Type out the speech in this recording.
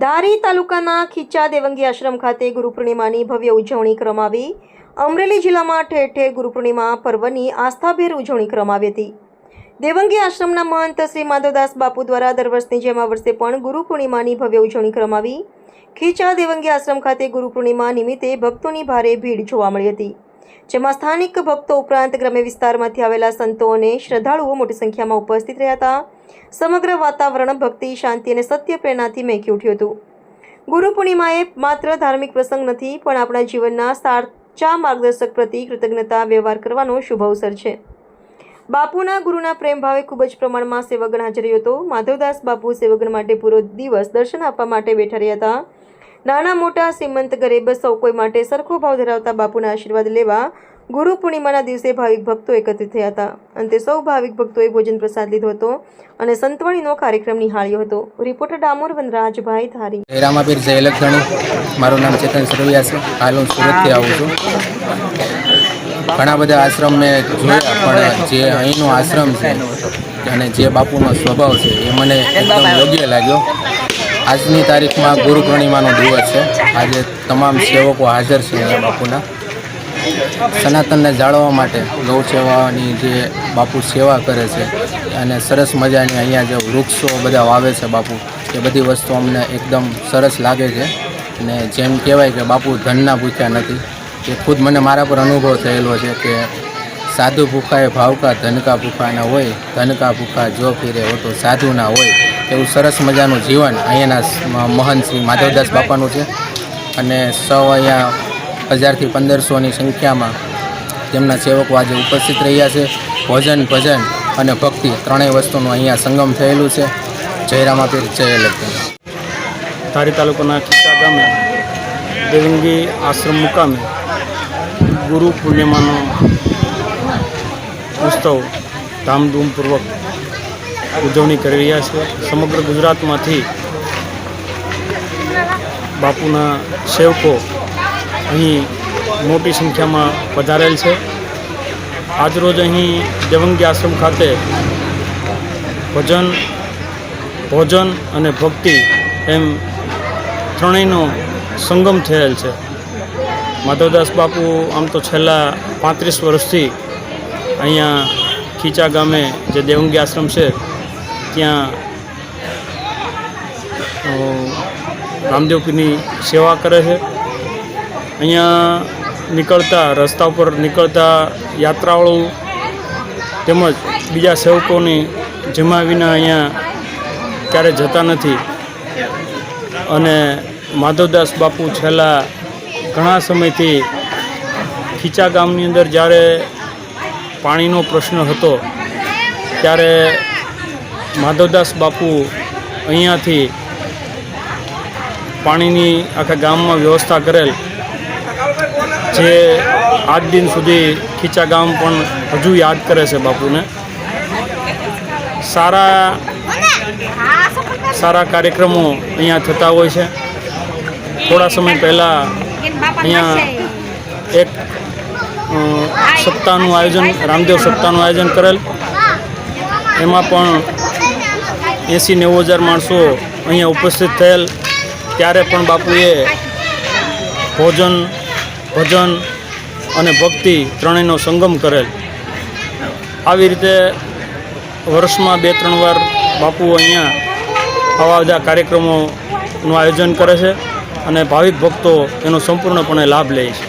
ધારી તાલુકાના ખીચા દેવંગી આશ્રમ ખાતે ગુરુ પૂર્ણિમાની ભવ્ય ઉજવણી કરવામાં અમરેલી જિલ્લામાં ઠેર ઠેર ગુરુ પૂર્ણિમા પર્વની આસ્થાભેર ઉજવણી કરવામાં હતી. દેવંગી આશ્રમના મહંત શ્રી માધવદાસ બાપુ દ્વારા દર વર્ષની જેમ આ વર્ષે પણ ગુરુ પૂર્ણિમાની ભવ્ય ઉજવણી કરવામાં ખીચા દેવંગી આશ્રમ ખાતે ગુરુ પૂર્ણિમા નિમિત્તે ભક્તોની ભારે ભીડ જોવા મળી હતી. જેમાં સ્થાનિક ભક્તો ઉપરાંત ગ્રામ્ય વિસ્તારમાંથી આવેલા સંતો અને શ્રદ્ધાળુઓ મોટી સંખ્યામાં ઉપસ્થિત રહ્યા હતા. સમગ્ર વાતાવરણ ભક્તિ, શાંતિ અને સત્ય પ્રેરણાથી મહેકી ઉઠ્યું હતું. ગુરુ પૂર્ણિમા એ માત્ર ધાર્મિક પ્રસંગ નથી, પણ આપણા જીવનના સાચા માર્ગદર્શક પ્રતિ કૃતજ્ઞતા વ્યવહાર કરવાનો શુભ અવસર છે. બાપુના ગુરુના પ્રેમ ભાવે ખૂબ જ પ્રમાણમાં સેવગણ હાજર રહ્યો હતો. માધવદાસ બાપુ સેવગણ માટે પૂરો દિવસ દર્શન આપવા માટે બેઠા રહ્યા હતા. નાના મોટા શ્રીમંત ગરીબ સૌ કોઈ માટે સરખો ભાવ ધરાવતા બાપુના આશીર્વાદ લેવા ગુરુ પૂર્ણિમાના દિવસે ભાવિક ભક્તો એકત્રિત થયા હતા. અંતે સૌ ભાવિક ભક્તોએ ભોજન પ્રસાદ લીધો હતો અને સંતવાણીનો કાર્યક્રમ નિહાળ્યો હતો. રિપોર્ટર ડામોર વનરાજભાઈ ધારી. રામાપીર, જય લખધણી મારું નામ ચેતન સરવૈયા છે. હાલ હું સુરતથી આવું છું. ઘણા બધા આશ્રમ મેં જોયા, પણ જે અહીંનો આશ્રમ છે અને જે બાપુનો સ્વભાવ છે એ મને એકદમ યોગ્ય લાગ્યો. આજની તારીખમાં ગુરુ પૂર્ણિમાનો દિવસ છે. આજે તમામ સેવકો હાજર છે અહીંયા બાપુના. સનાતનને જાળવવા માટે ગૌ સેવાની જે બાપુ સેવા કરે છે અને સરસ મજાની અહીંયા જે વૃક્ષો બધા વાવે છે બાપુ, એ બધી વસ્તુ અમને એકદમ સરસ લાગે છે. અને જેમ કહેવાય કે બાપુ ધનના ભૂખ્યા નથી. એ ખુદ મને મારા પર અનુભવ થયેલો છે કે સાધુ ભૂખા એ ભાવકા, ધનકા ભૂખાના હોય, ધનકા ભૂખા જો ફીરે હો તો સાધુના હોય. એવું સરસ મજાનું જીવન અહીંયાના મહંત માધવદાસ બાપાનું છે. અને સૌ અહીંયા હજારથી પંદરસોની સંખ્યામાં તેમના સેવકો આજે ઉપસ્થિત રહ્યા છે. ભોજન, ભજન અને ભક્તિ ત્રણેય વસ્તુનું અહીંયા સંગમ થયેલું છે. જયરામા પીર જય ધારી તાલુકાના ખીચા ગામે, દેવંગી આશ્રમ મુકામે ગુરુ પૂર્ણિમાનો ઉત્સવ ધામધૂમપૂર્વક ઉજવણી કરી રહ્યા છે. સમગ્ર ગુજરાતમાંથી બાપુના સેવકો અહીં મોટી સંખ્યામાં પધારેલ છે. આજરોજ અહીં દેવંગી આશ્રમ ખાતે ભજન, ભોજન અને ભક્તિ એમ ત્રણેયનો સંગમ થયેલ છે. માધવદાસ બાપુ આમ તો છેલ્લા પાંત્રીસ વર્ષથી અહીંયા ખીચા ગામે જે દેવંગી આશ્રમ છે ત્યાં રામદેવપીની સેવા કરે છે. અહીંયા નીકળતા, રસ્તા ઉપર નીકળતા યાત્રાળુ તેમજ બીજા સેવકોની જમા વિના અહીંયા ક્યારે જતા નથી. અને માધવદાસ બાપુ છેલ્લા ઘણા સમયથી ખીચા ગામની અંદર જ્યારે પાણીનો પ્રશ્ન હતો, ત્યારે માધવદાસ બાપુ અહીંયાથી પાણીની આખા ગામમાં વ્યવસ્થા કરેલ, જે આજ દિન સુધી ખીચા ગામ પણ હજુ યાદ કરે છે બાપુને. સારા સારા કાર્યક્રમો અહીંયા થતા હોય છે. થોડા સમય પહેલાં અહીંયા એક સપ્તાહનું આયોજન, રામદેવ સપ્તાહનું આયોજન કરેલ. એમાં પણ એંસી નેવું હજાર માણસો અહીંયા ઉપસ્થિત થયેલ. ત્યારે પણ બાપુએ ભોજન, ભજન અને ભક્તિ ત્રણેયનો સંગમ કરેલ. આવી રીતે વર્ષમાં બે, ત્રણ વાર બાપુ અહીંયા આવા બધા કાર્યક્રમોનું આયોજન કરે છે અને ભાવિક ભક્તો એનો સંપૂર્ણપણે લાભ લે છે.